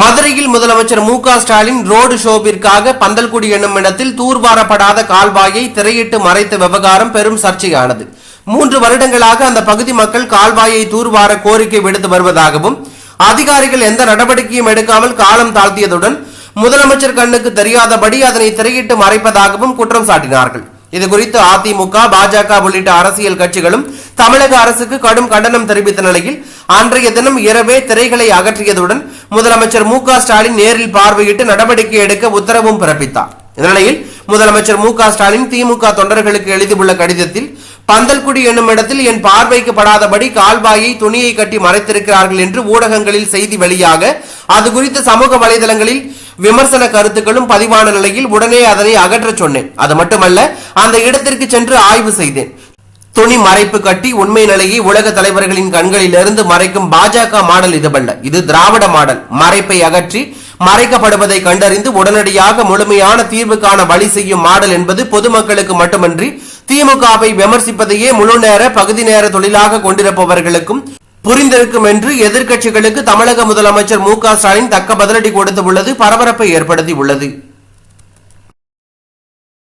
மதுரையில் முதலமைச்சர் மு க ஸ்டாலின் ரோடு ஷோவிற்காக பந்தல்குடி என்னும் இடத்தில் தூர்வாரப்படாத கால்வாயை திரையிட்டு மறைத்த விவகாரம் பெரும் சர்ச்சையானது. மூன்று வருடங்களாக அந்த பகுதி மக்கள் கால்வாயை தூர்வார கோரிக்கை விடுத்து வருவதாகவும் அதிகாரிகள் எந்த நடவடிக்கையும் எடுக்காமல் காலம் தாழ்த்தியதுடன் முதலமைச்சர் கண்ணுக்கு தெரியாதபடி அதனை திரையிட்டு மறைப்பதாகவும் குற்றம் சாட்டினார்கள். இது குறித்து அதிமுக பாஜக உள்ளிட்ட அரசியல் கட்சிகளும் தமிழக அரசுக்கு கடும் கண்டனம் தெரிவித்த நிலையில் அன்றைய தினம் இரவே திரைகளை அகற்றியதுடன் முதலமைச்சர் மு ஸ்டாலின் நேரில் பார்வையிட்டு நடவடிக்கை எடுக்க உத்தரவும் பிறப்பித்தார். இந்நிலையில் முதலமைச்சர் மு ஸ்டாலின் திமுக தொண்டர்களுக்கு எழுதியுள்ள கடிதத்தில் பந்தல்குடி என்னும் இடத்தில் என் பார்வைக்கு படாதபடி கால்வாயை துணியை கட்டி மறைத்திருக்கிறார்கள் என்று ஊடகங்களில் செய்தி வெளியாக அது குறித்து சமூக வலைதளங்களில் விமர்சன கருத்துக்களும் பதிவான நிலையில் உடனே அதனை அகற்றச் சொன்னேன். அது மட்டுமல்ல அந்த இடத்திற்கு சென்று ஆய்வு செய்தேன். துணி மறைப்பு கட்டி உண்மை நிலையை உலக தலைவர்களின் கண்களிலிருந்து மறைக்கும் பாஜக மாடல் இதுவல்ல. இது திராவிட மாடல். மறைப்பை அகற்றி மறைக்கப்படுவதை கண்டறிந்து உடனடியாக முழுமையான தீர்வுக்கான வழி செய்யும் மாடல் என்பது பொதுமக்களுக்கு மட்டுமன்றி திமுகவை விமர்சிப்பதையே முழு நேர பகுதி நேர தொழிலாக கொண்டிருப்பவர்களுக்கும் புரிந்திருக்கும் என்று எதிர்க்கட்சிகளுக்கு தமிழக முதலமைச்சர் மு க ஸ்டாலின் தக்க பதிலடி கொடுத்துள்ளது பரபரப்பை ஏற்படுத்தி உள்ளது.